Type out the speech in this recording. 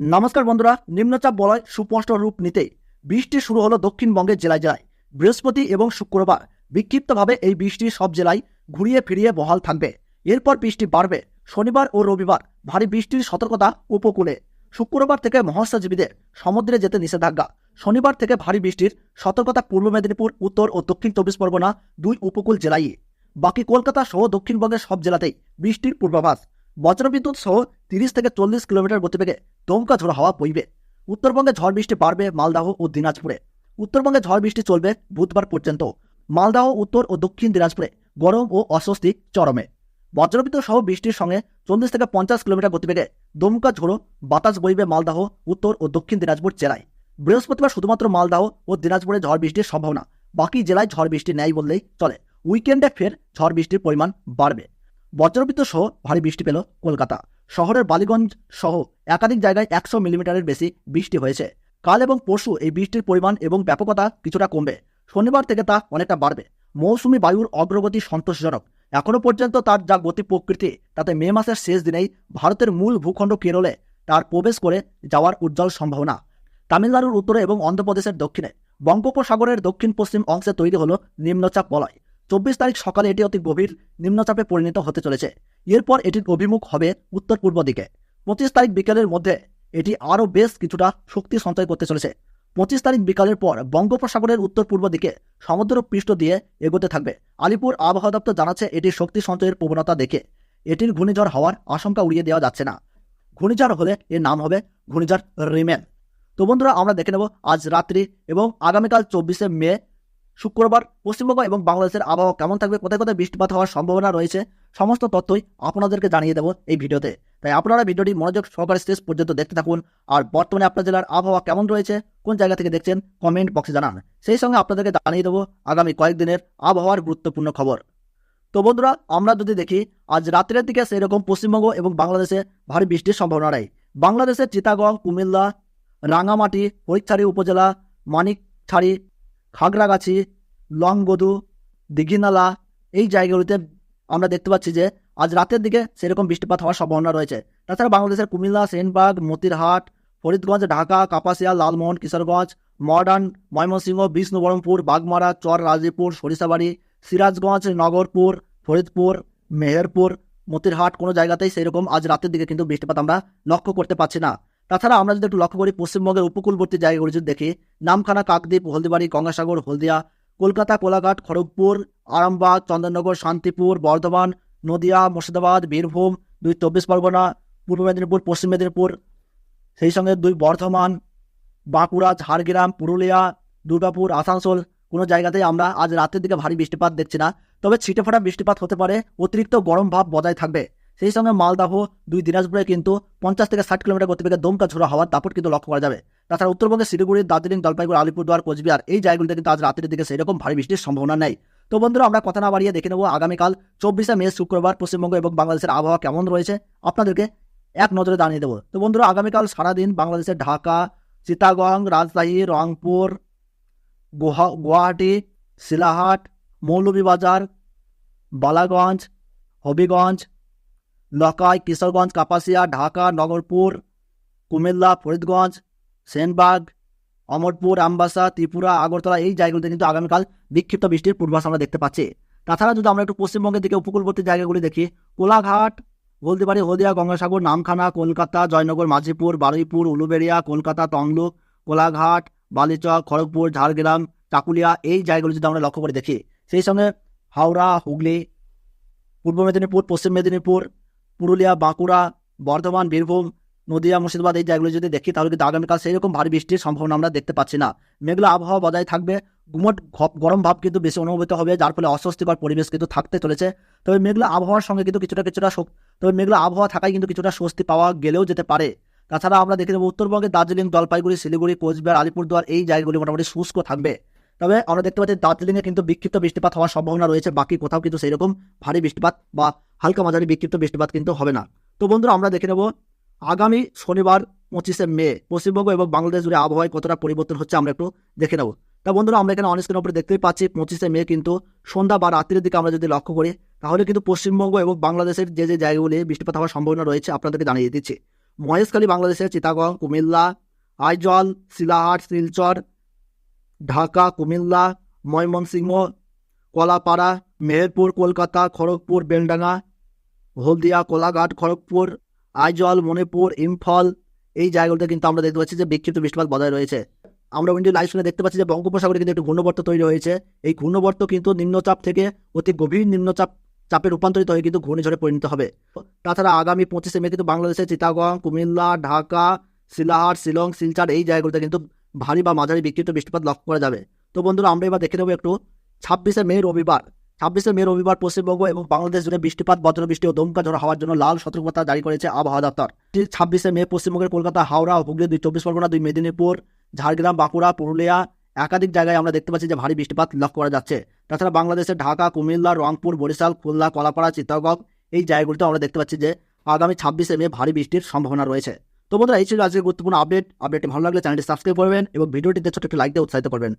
নমস্কার বন্ধুরা, নিম্নচাপ বলয় সুস্পষ্ট রূপ নিতে বৃষ্টি শুরু হলো দক্ষিণবঙ্গের জেলায় জেলায়। বৃহস্পতি এবং শুক্রবার বিক্ষিপ্তভাবে এই বৃষ্টি সব জেলায় ঘুরিয়ে ফিরিয়ে বহাল থাকবে। এরপর বৃষ্টি বাড়বে। শনিবার ও রবিবার ভারী বৃষ্টির সতর্কতা উপকূলে। শুক্রবার থেকে মৎস্যজীবীদের সমুদ্রে যেতে নিষেধাজ্ঞা। শনিবার থেকে ভারী বৃষ্টির সতর্কতা পূর্ব মেদিনীপুর, উত্তর ও দক্ষিণ চব্বিশ পরগনা দুই উপকূল জেলায় বাকি কলকাতা সহ দক্ষিণবঙ্গের সব জেলাতেই বৃষ্টির পূর্বাভাস। বজ্রবিদ্যুৎ সহ তিরিশ থেকে চল্লিশ কিলোমিটার গতিবেগে দমকা ঝোড়ো হাওয়া বইবে। উত্তরবঙ্গে ঝড় বৃষ্টি বাড়বে মালদাহ ও দিনাজপুরে। উত্তরবঙ্গে ঝড় বৃষ্টি চলবে বুধবার পর্যন্ত। মালদাহ, উত্তর ও দক্ষিণ দিনাজপুরে গরম ও অস্বস্তি চরমে। বজ্রবিদ্যুৎ সহ বৃষ্টির সঙ্গে চল্লিশ থেকে পঞ্চাশ কিলোমিটার গতিবেগে দমকা ঝোড়ো বাতাস বইবে মালদাহ, উত্তর ও দক্ষিণ দিনাজপুর জেলায়। বৃহস্পতিবার শুধুমাত্র মালদাহ ও দিনাজপুরে ঝড় বৃষ্টির সম্ভাবনা। বাকি জেলায় ঝড় বৃষ্টি নেই বললেই চলে। উইকেন্ডে ফের ঝড় বৃষ্টির পরিমাণ বাড়বে। বজ্রবিদ্যুৎ সহ ভারী বৃষ্টি পেল কলকাতা। শহরের বালিগঞ্জ সহ একাধিক জায়গায় একশো মিলিমিটারের বেশি বৃষ্টি হয়েছে। কাল এবং পরশু এই বৃষ্টির পরিমাণ এবং ব্যাপকতা কিছুটা কমবে। শনিবার থেকে তা অনেকটা বাড়বে। মৌসুমি বায়ুর অগ্রগতি সন্তোষজনক। এখনও পর্যন্ত তার যা গতি প্রকৃতি, তাতে মে মাসের শেষ দিনেই ভারতের মূল ভূখণ্ড কেরলে তার প্রবেশ করে যাওয়ার উজ্জ্বল সম্ভাবনা। তামিলনাড়ুর উত্তরে এবং অন্ধ্রপ্রদেশের দক্ষিণে। বঙ্গোপসাগরের দক্ষিণ পশ্চিম অংশে তৈরি হলো নিম্নচাপ বলয়। চব্বিশ তারিখ সকালে এটি অতি গভীর নিম্নচাপে পরিণত হতে চলেছে। এরপর এটির অভিমুখ হবে উত্তর পূর্ব দিকে। পঁচিশ তারিখ বিকেলের মধ্যে এটি আরও বেশ কিছুটা শক্তি সঞ্চয় করতে চলেছে। পঁচিশ তারিখ বিকালের পর বঙ্গোপসাগরের উত্তর পূর্ব দিকে সমুদ্র পৃষ্ঠ দিয়ে এগোতে থাকবে। আলিপুর আবহাওয়া দপ্তর জানাচ্ছে এটির শক্তি সঞ্চয়ের প্রবণতা দেখে এটির ঘূর্ণিঝড় হওয়ার আশঙ্কা উড়িয়ে দেওয়া যাচ্ছে না। ঘূর্ণিঝড় হলে এর নাম হবে ঘূর্ণিঝড় রিমেন। তো বন্ধুরা, আমরা দেখে নেব আজ রাত্রি এবং আগামীকাল চব্বিশে মে শুক্রবার পশ্চিমবঙ্গ এবং বাংলাদেশের আবহাওয়া কেমন থাকবে, কোথায় কোথায় বৃষ্টিপাত হওয়ার সম্ভাবনা রয়েছে, সমস্ত তথ্যই আপনাদেরকে জানিয়ে দেবো এই ভিডিওতে। তাই আপনারা ভিডিওটি মনোযোগ সহকারে শেষ পর্যন্ত দেখতে থাকুন আর বর্তমানে আপনার জেলার আবহাওয়া কেমন রয়েছে, কোন জায়গা থেকে দেখছেন কমেন্ট বক্সে জানান। সেই সঙ্গে আপনাদেরকে জানিয়ে দেবো আগামী কয়েকদিনের আবহাওয়ার গুরুত্বপূর্ণ খবর। তো বন্ধুরা, আমরা যদি দেখি, আজ রাত্রের দিকে সেই রকম পশ্চিমবঙ্গ এবং বাংলাদেশে ভারী বৃষ্টির সম্ভাবনা নেই। বাংলাদেশের চিতাগং, কুমিল্লা রাঙামাটি হরিচ্ছাড়ি উপজেলা, মানিকছাড়ি খাগড়াগাছি, লংগদু, দিঘিনালা এই জায়গাগুলিতে আমরা দেখতে পাচ্ছি যে আজ রাতের দিকে সেরকম বৃষ্টিপাত হওয়ার সম্ভাবনা রয়েছে। তাছাড়া বাংলাদেশের কুমিল্লা, সেনবাগ, মতিরহাট, ফরিদগঞ্জ, ঢাকা, কাপাসিয়া, লালমোহন, কিশোরগঞ্জ, মডার্ন, ময়মনসিংহ, বিষ্ণুবরমপুর, বাগমারা, চর রাজীপুর সরিষাবাড়ি, সিরাজগঞ্জ, নগরপুর, ফরিদপুর, মেহেরপুর, মতিরহাট কোনো জায়গাতেই সেরকম আজ রাতের দিকে কিন্তু বৃষ্টিপাত আমরা লক্ষ্য করতে পারছি না। তাছাড়া আমরা যদি একটু লক্ষ্য করি, পশ্চিমবঙ্গের উপকূলবর্তী জায়গাগুলি যদি দেখি, নামখানা, কাকদ্বীপ, হলদিবাড়ি, গঙ্গাসাগর, হলদিয়া, কলকাতা, কোলাঘাট, খড়গপুর, আরামবাগ, চন্দননগর, শান্তিপুর, বর্ধমান, নদিয়া, মুর্শিদাবাদ, বীরভূম, দুই চব্বিশ পরগনা, পূর্ব মেদিনীপুর, পশ্চিম মেদিনীপুর, সেই সঙ্গে দুই বর্ধমান, বাঁকুড়া, ঝাড়গ্রাম, পুরুলিয়া, দুর্গাপুর, আসানসোল, কোনো জায়গাতেই আমরা আজ রাতের দিকে ভারী বৃষ্টিপাত দেখছি না। তবে ছিটেফাটা বৃষ্টিপাত হতে পারে, অতিরিক্ত গরম ভাব বজায় থাকবে। সেই সঙ্গে মালদাহ দুই দিনাজপুরে কিন্তু পঞ্চাশ থেকে ষাট কিলোমিটার গতিবেগে দমকা ঝোড়া হওয়ার দাপট কিন্তু লক্ষ্য করা যাবে। তাছাড়া উত্তরবঙ্গের শিলিগুড়ি, দার্জিলিং, জলপাইগুড়ি, আলিপুরদুয়ার, কোচবিহার এই জায়গাগুলিতে কিন্তু আজ রাতের দিকে সেরকম ভারী বৃষ্টির সম্ভাবনা নেই। তো বন্ধুরা, আমরা কথা না বাড়িয়ে দেখে নেব আগামীকাল চব্বিশে মে, শুক্রবার পশ্চিমবঙ্গ এবং বাংলাদেশের আবহাওয়া কেমন রয়েছে। আপনাদেরকে এক নজরে জানিয়ে দেবো। তো বন্ধুরা, আগামীকাল সারাদিন বাংলাদেশের ঢাকা চিতাগং রাজশাহী, রংপুর, গুহা, গুয়াহাটি, শিলাহাট, মৌলভীবাজার, বালাগঞ্জ, হবিগঞ্জ লকাই, কিশোরগঞ্জ, কাপাসিয়া, ঢাকা, নগরপুর, কুমিল্লা, ফরিদগঞ্জ, সেনবাগ, অমরপুর, আমবাসা, ত্রিপুরা, আগরতলা, এই জায়গাগুলিতে কিন্তু আগামীকাল বিক্ষিপ্ত বৃষ্টির পূর্বাভাস আমরা দেখতে পাচ্ছি। তাছাড়া যদি আমরা একটু পশ্চিমবঙ্গের দিকে উপকূলবর্তী জায়গাগুলি দেখি, কোলাঘাট, হলদিবাড়ি, হলদিয়া, গঙ্গাসাগর, নামখানা, কলকাতা, জয়নগর, মাঝিপুর, বারুইপুর, উলুবেড়িয়া, কলকাতা, তমলুক, কোলাঘাট, বালিচক, খড়গপুর, ঝাড়গ্রাম, চাকুলিয়া, এই জায়গাগুলি যদি আমরা লক্ষ্য করে দেখি, সেই সঙ্গে হাওড়া, হুগলি, পূর্ব মেদিনীপুর, পশ্চিম মেদিনীপুর পুরুলিয়া, বাঁকুড়া, বর্ধমান, বীরভূম, নদীয়া, মুর্শিদাবাদ এই জায়গাগুলো যদি দেখি, তাহলে কিন্তু আগামীকাল সেই রকম ভারী বৃষ্টির সম্ভাবনা আমরা দেখতে পাচ্ছি না। মেঘলা আবহাওয়া বজায় থাকবে। গুমট গরম ভাব কিন্তু বেশি অনুভূত হবে, যার ফলে অস্বস্তিকর পরিবেশ কিন্তু থাকতে চলেছে। তবে মেঘলা আবহাওয়ার সঙ্গে কিন্তু কিছুটা কিছুটা তবে মেঘলা আবহাওয়া থাকায় কিন্তু কিছুটা স্বস্তি পাওয়া গেলেও যেতে পারে। তাছাড়া আমরা দেখে নেব উত্তরবঙ্গে দার্জিলিং, জলপাইগুড়ি, শিলিগুড়ি, কোচবিহার, আলিপুরদুয়ার এই জায়গাগুলি মোটামুটি শুষ্ক থাকবে। তবে আমরা দেখতে পাচ্ছি দার্জিলিংয়ে কিন্তু বিক্ষিপ্ত বৃষ্টিপাত হওয়ার সম্ভাবনা রয়েছে। বাকি কোথাও কিন্তু সেই রকম ভারী বৃষ্টিপাত বা হালকা মাঝারি বিক্ষিপ্ত বৃষ্টিপাত কিন্তু হবে না। তো বন্ধুরা, আমরা দেখে নেব আগামী শনিবার পঁচিশে মে, পশ্চিমবঙ্গ এবং বাংলাদেশ জুড়ে আবহাওয়ায় কতটা পরিবর্তন হচ্ছে আমরা একটু দেখে নেব। তা বন্ধুরা, আমরা এখানে অনেক উপরে দেখতেই পাচ্ছি পঁচিশে মে কিন্তু সন্ধ্যা বা রাত্রির দিকে আমরা যদি লক্ষ্য করি, তাহলে কিন্তু পশ্চিমবঙ্গ এবং বাংলাদেশের যে যে জায়গাগুলি বৃষ্টিপাত হওয়ার সম্ভাবনা রয়েছে আপনাদেরকে জানিয়ে দিচ্ছি। মহেশখালী, বাংলাদেশের চিতাগং, কুমিল্লা, আইজল, শিলাহাট, শিলচর ঢাকা, কুমিল্লা, ময়মনসিংহ, কলাপাড়া, মেহেরপুর, কলকাতা, খড়গপুর, বেলডাঙ্গা, হলদিয়া, কোলাঘাট, খড়গপুর, আইজল, মণিপুর, ইম্ফল এই জায়গাগুলোতে কিন্তু আমরা দেখতে পাচ্ছি যে বিক্ষিপ্ত বৃষ্টিপাত বজায় রয়েছে। আমরা উইন্ডো লাইভ শুনে দেখতে পাচ্ছি যে বঙ্গোপসাগরে কিন্তু একটি ঘূর্ণবর্ত তৈরি হয়েছে। এই ঘূর্ণবর্ত কিন্তু নিম্নচাপ থেকে অতি গভীর নিম্নচাপ চাপে রূপান্তরিত হয়ে কিন্তু ঘূর্ণিঝড়ে পরিণত হবে। তাছাড়া আগামী পঁচিশে মে কিন্তু বাংলাদেশের চিতাগং কুমিল্লা, ঢাকা, শিলাহাট, শিলং, শিলচর এই জায়গাগুলোতে কিন্তু ভারী বা মাঝারি বিক্ষিপ্ত বৃষ্টিপাত লক্ষ্য করা যাবে। তো বন্ধুরা, আমরা এবার দেখে নেব একটু ছাব্বিশে মে রবিবার। ছাব্বিশে মে রবিবার পশ্চিমবঙ্গ এবং বাংলাদেশ জুড়ে বৃষ্টিপাত, বজ্রবৃষ্টি ও দমকা ঝড় হওয়ার জন্য লাল সতর্কতা জারি করেছে আবহাওয়া দপ্তর। ছাব্বিশে মে পশ্চিমবঙ্গের কলকাতা, হাওড়া, হুগলি, দুই চব্বিশ পরগনা, দুই মেদিনীপুর, ঝাড়গ্রাম, বাঁকুড়া, পুরুলিয়া একাধিক জায়গায় আমরা দেখতে পাচ্ছি যে ভারী বৃষ্টিপাত লক্ষ্য করা যাচ্ছে। তাছাড়া বাংলাদেশের ঢাকা, কুমিল্লা, রংপুর, বরিশাল, খুলনা, কলাপাড়া চিত্তগঞ্জ এই জায়গাগুলিতে আমরা দেখতে পাচ্ছি যে আগামী ছাব্বিশে মে ভারী বৃষ্টির সম্ভাবনা রয়েছে। তো বন্ধুরা, এই ছিল আজকে গুরুত্বপূর্ণ আপডেট আপডেটটি ভালো লাগলে চ্যানেলটি সাবস্ক্রাইব করবেন এবং ভিডিওটিতে ছোট একটি লাইক দিয়ে উৎসাহিত করবেন।